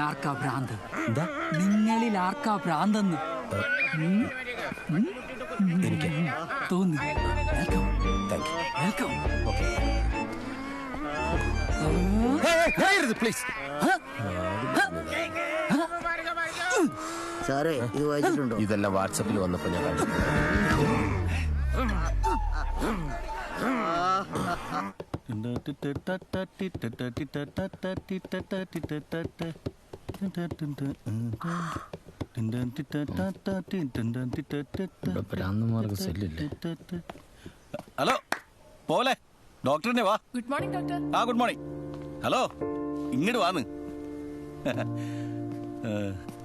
ആർക്കാ ഭ്രാന്ത് എന്താ നിങ്ങളിൽ ആർക്കാ ഭ്രാന്തെന്ന് എനിക്ക് തോന്നി വെൽക്കം വെൽക്കം പ്ലീസ് സാറേ ഇത് വായിച്ചിട്ടുണ്ടോ ഇതെല്ലാം വാട്സപ്പിൽ വന്നപ്പോ ഞാൻ കണ്ടു സെല്ലില്ലേ. ഹലോ പോലെ ഡോക്ടറിനെ വാ. ഗുഡ് മോർണിംഗ് ഡോക്ടർ ആ ഗുഡ് മോർണിംഗ് ഹലോ ഇങ്ങോട്ട് വാന്ന്.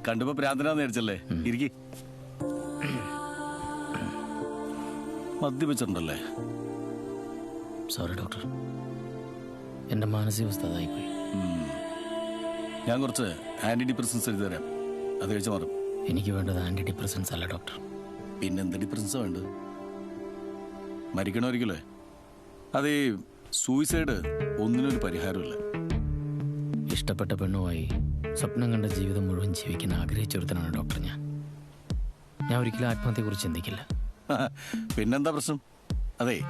കണ്ടപ്പോ ഭ്രാന്തനാന്ന് വിചാരിച്ചല്ലേ? ഇരിക്കി. മദ്യപിച്ചിട്ടുണ്ടല്ലേ? സോറി ഡോക്ടർ എന്റെ മാനസികാവസ്ഥ അതായിപ്പോയി. ഞാൻ കുറച്ച് ആന്റി ഡിപ്രസൻസ് എഴുതി തരാം. അത് കഴിച്ച് മാറും. എനിക്ക് വേണ്ടത് ആന്റി ഡിപ്രസൻസ് അല്ല ഡോക്ടർ പിന്നെ എന്ത് ഡിപ്രസൻസാ വേണ്ടത്? മരിക്കണമായിരിക്കല്ലേ അത് ഈ സൂയിസൈഡ് ഒന്നിനൊരു പരിഹാരമില്ല ഇഷ്ടപ്പെട്ട പെണ്ണുമായി സ്വപ്നം കണ്ട ജീവിതം മുഴുവൻ ജീവിക്കാൻ ആഗ്രഹിച്ചൊരുത്തനാണ് ഡോക്ടർ ഞാൻ. ഞാൻ ഒരിക്കലും ആത്മഹത്യയെക്കുറിച്ച് ചിന്തിക്കില്ല. പിന്നെന്താ പ്രശ്നം? അതെ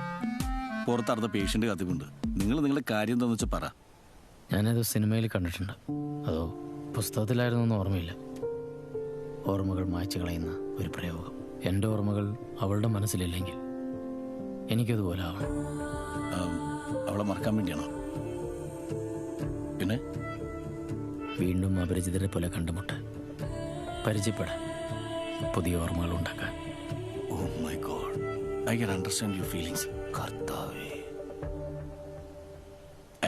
പുറത്തടുത്ത പേഷ്യന്റ് കത്തിപ്പുണ്ട്. നിങ്ങൾ നിങ്ങളുടെ കാര്യം എന്താണെന്ന് വെച്ചാൽ പറ. ഞാനത് സിനിമയിൽ കണ്ടിട്ടുണ്ട്. അതോ പുസ്തകത്തിലായിരുന്നു എന്ന് ഓർമ്മയില്ല. ഓർമ്മകൾ മായ്ച്ചു കളയുന്ന ഒരു പ്രയോഗം. എന്റെ ഓർമ്മകൾ അവളുടെ മനസ്സിലില്ലെങ്കിൽ എനിക്കതുപോലെ ആവണം. അവളെ മറക്കാൻ വേണ്ടിയാണോ? പിന്നെ? വീണ്ടും അപരിചിതരെ പോലെ കണ്ടുമുട്ട് പരിചയപ്പെടാൻ പുതിയ ഓർമ്മകൾ ഉണ്ടാക്കാൻ. ഓ my god I can understand your feelings കർത്താവേ.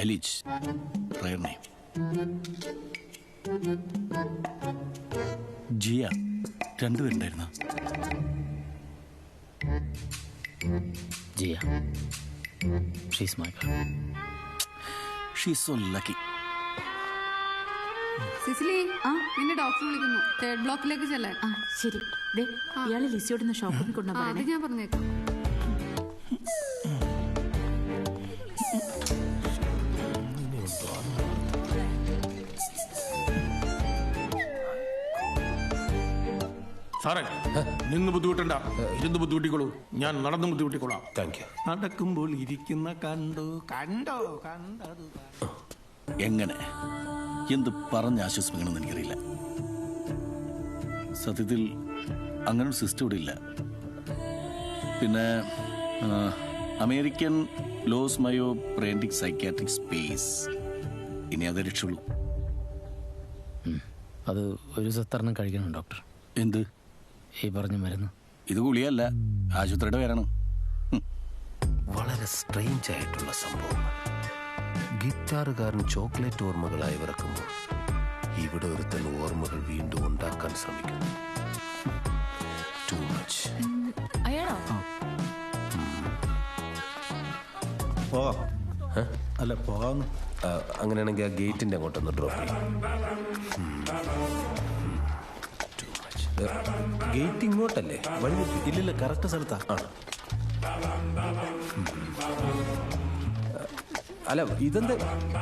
അലിജ് rare name Jiya രണ്ടുപേരുണ്ടായിരുന്ന? Jiya. She's my she's so lucky Cecily ആ നിന്നെ ഡോക്ടർ വിളിക്കുന്നു. തേർഡ് ബ്ലോക്കിലേക്ക് ചെല്ലാൻ. ആ ശരി. ദേ ഇയാൾ ലിസിയോട് ഷോപ്പിൽ കൊണ്ടുപോകാൻ അത് ഞാൻ പറഞ്ഞേക്കാം. സാറേ നിന്ന് ബുദ്ധിമുട്ടണ്ട. ഇരുന്ന് ബുദ്ധിമുട്ടിക്കോളൂ. ഞാൻ നടന്ന് ബുദ്ധിമുട്ടിക്കോളാം. Thank you. നടക്കുമ്പോൾ ഇരിക്കുന്ന കണ്ടു കണ്ടോ കണ്ടത് എങ്ങനെ? എന്ത് പറഞ്ഞ് ആശ്വസിപ്പിക്കണമെന്ന് എനിക്കറിയില്ല. സത്യത്തിൽ അങ്ങനെ ഒരു സിസ്റ്റം ഇവിടെ ഇല്ല. പിന്നെ അമേരിക്കൻ ലോസ് മയോ പ്രേന്റിക് സൈക്യാട്രിക് സ്പേസ്. ഇനി അതേ രക്ഷയുള്ളൂ. അത് ഒരു സത്തറിനും കഴിക്കണം ഡോക്ടർ? എന്ത്? ഈ പറഞ്ഞു മരുന്ന്. ഇത് ഗുളിയല്ല ആശുപത്രിയുടെ പേരാണ്. വളരെ സ്ട്രെയിഞ്ച് ആയിട്ടുള്ള സംഭവം. ഗിറ്റാറുകാരൻ ചോക്ലേറ്റ് ഓർമ്മകളായി വിറക്കുമ്പോൾ ഇവിടെ ഒരുത്തൻ ഓർമ്മകൾ വീണ്ടും ഉണ്ടാക്കാൻ ശ്രമിക്കുന്നു. ടു മച്ച് അല്ല പോകാമെന്ന് അങ്ങനെയാണെങ്കിൽ ആ ഗേറ്റിന്റെ അങ്ങോട്ടൊന്ന് ഡ്രോപ്പ് ചെയ്യും. ഗേറ്റ് ഇങ്ങോട്ടല്ലേ? വഴി. ഇല്ലില്ല കറക്റ്റ് സ്ഥലത്താ. ആ. അല്ല ഇതെന്ത്?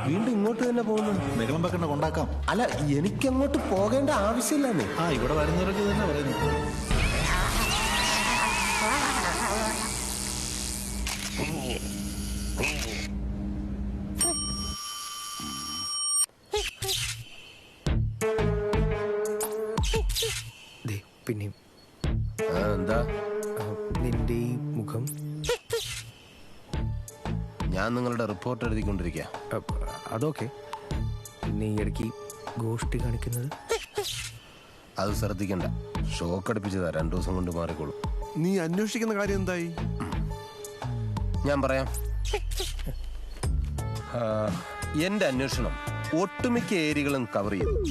വീണ്ടും ഇങ്ങോട്ട് തന്നെ പോകുന്നു വെക്കണ്ട കൊണ്ടാക്കാം. അല്ല എനിക്ക് അങ്ങോട്ട് പോകേണ്ട ആവശ്യമില്ലെന്നേ ആ ഇവിടെ വരുന്നവരൊക്കെ തന്നെ പറയുന്നു ദേ ഞാൻ നിങ്ങളുടെ റിപ്പോർട്ട് എഴുതിക്കൊണ്ടിരിക്കുക അതൊക്കെ. പിന്നെ ഈ ഇടയ്ക്ക് ഗോഷ്ടി കാണിക്കുന്നത്? അത് ശ്രദ്ധിക്കണ്ട. ഷോക്ക് അടുപ്പിച്ചതാ രണ്ടു ദിവസം കൊണ്ട് മാറിക്കോളും. നീ അന്വേഷിക്കുന്ന കാര്യം എന്തായി? ഞാൻ പറയാം. എന്റെ അന്വേഷണം ഒട്ടുമിക്ക ഏരികളും കവർ ചെയ്തു.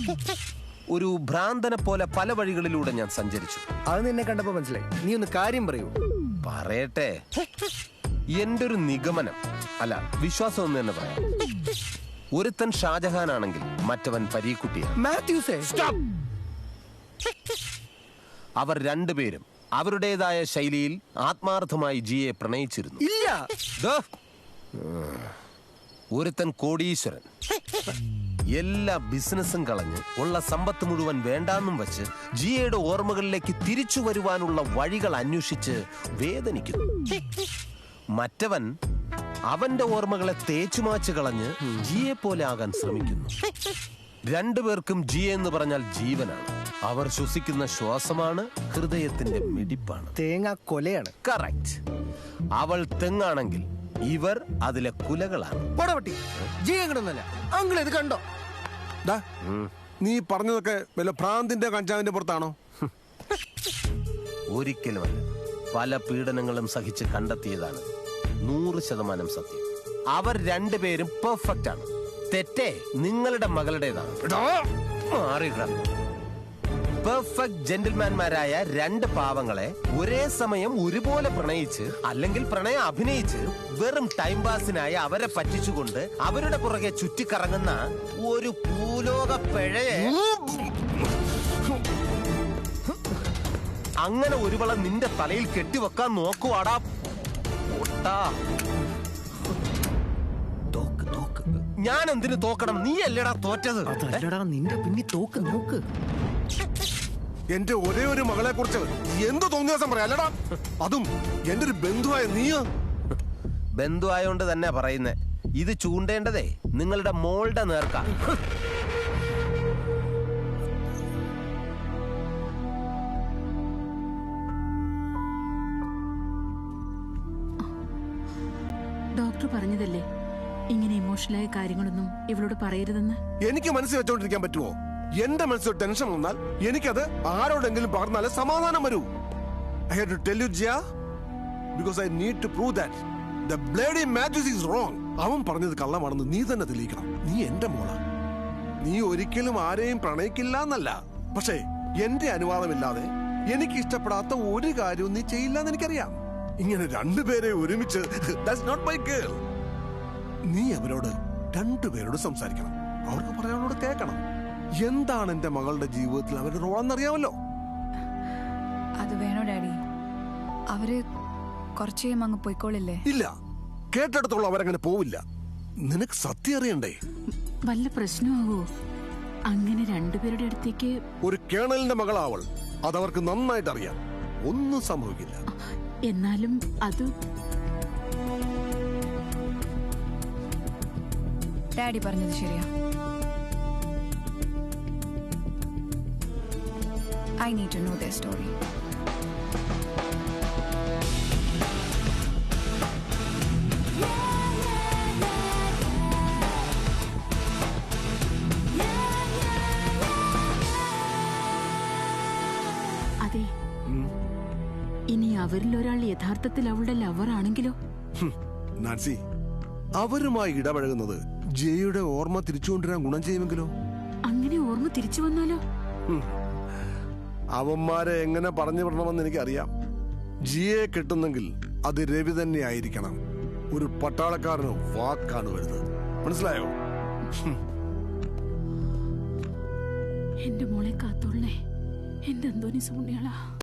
ഒരു ഭ്രാന്തനെ പോലെ പല വഴികളിലൂടെ ഞാൻ സഞ്ചരിച്ചു. അത് നിന്നെ കണ്ടപ്പോ മനസ്സിലായി. നീ ഒന്ന് കാര്യം പറയൂ. പറയട്ടെ. എന്റെ ഒരു നിഗമനം. അല്ല വിശ്വാസം എന്ന് തന്നെ പറയാം. ഒരുത്തൻ ഷാജഹാൻ ആണെങ്കിൽ മറ്റവൻ പരീക്കുട്ടിയാണ്. മാത്യൂസേ. അവർ രണ്ടുപേരും അവരുടേതായ ശൈലിയിൽ ആത്മാർത്ഥമായി ജിയെ പ്രണയിച്ചിരുന്നു. ഇല്ല. ഒരുത്തൻ കോടീശ്വരൻ. എല്ലാ ബിസിനസ്സും കളഞ്ഞ് ഉള്ള സമ്പത്ത് മുഴുവൻ വേണ്ടാന്നും വെച്ച് ജിയയുടെ ഓർമ്മകളിലേക്ക് തിരിച്ചു വരുവാനുള്ള വഴികൾ അന്വേഷിച്ച് വേദനിക്കുന്നു. മറ്റവൻ അവന്റെ ഓർമ്മകളെ തേച്ചുമാച്ച് കളഞ്ഞ് ജിയെ പോലെ ആകാൻ ശ്രമിക്കുന്നു. രണ്ടുപേർക്കും ജി എന്ന് പറഞ്ഞാൽ ജീവനാണ്. അവർ ശ്വസിക്കുന്ന ശ്വാസമാണ് ഹൃദയത്തിന്റെ മിടിപ്പാണ്. തേങ്ങ കൊലയാണ്. കറക്റ്റ് അവൾ തെങ്ങാണെങ്കിൽ ഇവർ അതിലെ കുലകളാണ്. പോടവട്ടി ജി എങ്ങടൊന്നല്ല അങ്കിൾ ഇത് കണ്ടോ? ഡാ, നീ പറഞ്ഞതൊക്കെ വല്ല ഭ്രാന്തിന്റെ കഞ്ചാവിന്റെ പുറത്താണോ? ഒരിക്കലുമല്ല പല പീഡനങ്ങളും സഹിച്ച് കണ്ടെത്തിയതാണ് നൂറ് ശതമാനം സത്യം. അവർ രണ്ടുപേരും പെർഫെക്റ്റ് ആണ്. തെറ്റേ നിങ്ങളുടെ മകളുടേതാണ്. മാറിയിട. പെർഫെക്റ്റ് ജെന്റിൽമാൻമാരായ രണ്ട് പാവങ്ങളെ ഒരേ സമയം ഒരുപോലെ പ്രണയിച്ച് അല്ലെങ്കിൽ പ്രണയം അഭിനയിച്ച് വെറും ടൈം പാസിനായി അവരെ പറ്റിച്ചുകൊണ്ട് അവരുടെ പുറകെ ചുറ്റിക്കറങ്ങുന്ന ഒരു ഭൂലോക പിഴയെ അങ്ങനെ ഒരുവളെ നിന്റെ തലയിൽ കെട്ടിവെക്കാൻ നോക്കുവാടാ പൊട്ടാ. തോക്ക് തോക്ക്. ഞാൻ എന്തിനു തോക്കണം? നീ അല്ലടാ തോറ്റത്. അതല്ലടാ നിന്റെ പിന്നെ തോക്ക് നോക്ക്. എന്റെ ഒരേ ഒരു മകളെ കുറിച്ച് എന്ത് തോന്നിയാസം പറയാ? പറയാം അല്ലടാ അതും എന്റെ ഒരു ബന്ധുവായ നീയോ. ബന്ധുവായോണ്ട് തന്നെ പറയുന്നേ. ഇത് ചൂണ്ടേണ്ടതേ. നിങ്ങളുടെ മോളുടെ നേർക്ക. പറഞ്ഞതല്ലേ? ഇങ്ങനെ ഇമോഷണലായ കാര്യങ്ങളൊന്നും ഇവളോട് പറയരുതെന്ന്? എനിക്ക് മനസ്സിൽ വെച്ചോണ്ടിരിക്കാൻ പറ്റുമോ എന്റെ മനസ്സിൽ ടെൻഷൻ വന്നാൽ എനിക്കത് ആരോടെങ്കിലും പറഞ്ഞാലേ സമാധാനം വരൂ. I have to tell you Jiya because I need to prove that the bloody magics is wrong അവൻ പറഞ്ഞത് കള്ളമാണെന്ന് നീ തന്നെ തെളിയിക്കണം. നീ എന്റെ മോളാ. നീ ഒരിക്കലും ആരെയും പ്രണയിക്കില്ല എന്നല്ല. പക്ഷേ എന്റെ അനുവാദമില്ലാതെ എനിക്ക് ഇഷ്ടപ്പെടാത്ത ഒരു കാര്യവും നീ ചെയ്യില്ല എന്ന് എനിക്കറിയാം. ഇങ്ങനെ രണ്ടുപേരെ ഒരുമിച്ച് ദാറ്റ്സ് നോട്ട് മൈ ഗേൾ നീ അവരോട് രണ്ടുപേരോട് സംസാരിക്കണം. അവർക്ക് പറയാനോട് കേൾക്കണം. എന്താണ് എന്റെ മകളുടെ ജീവിതത്തിൽ അവരുടെ റോളെന്നറിയാമല്ലോ അത് വേണോ ഡാഡി? അവർ കുറച്ചു അങ്ങ് പോയിക്കോളില്ലേ? ഇല്ല. കേട്ടിടത്തോളം അവരങ്ങനെ പോവില്ല. നിനക്ക് സത്യം അറിയണ്ടേ? വല്ല പ്രശ്നമാവോ? അങ്ങനെ രണ്ടുപേരുടെ അടുത്തേക്ക് ഒരു കേണലിന്റെ മകളാവൾ. അതവർക്ക് നന്നായിട്ട് അറിയാം ഒന്നും സംഭവിക്കില്ല. എന്നാലും അത് ഡാഡി പറഞ്ഞത് ശരിയാ. I need to know the story ഇനി അവരിൽ ഒരാൾ യഥാർത്ഥത്തിൽ അവളുടെ ലവർ ആണെങ്കിലോ? നാൻസി അവരുമായി ഇടപഴകുന്നത് ജയയുടെ ഓർമ്മ തിരിച്ചുകൊണ്ടുവരാൻ ഗുണം ചെയ്യുമെങ്കിലോ? അങ്ങനെ ഓർമ്മ തിരിച്ചു വന്നാലോ? അവന്മാരെ എങ്ങനെ പറഞ്ഞു വിടണമെന്ന് എനിക്കറിയാം. ജിയെ കിട്ടുന്നെങ്കിൽ അത് രവി തന്നെ ആയിരിക്കണം. ഒരു പട്ടാളക്കാരന് വാക്കാണ് വരുന്നത്. മനസ്സിലായോ? എന്റെ മോളെ കാത്തോളേ എന്റെ അന്തോനി സോണിയാളാ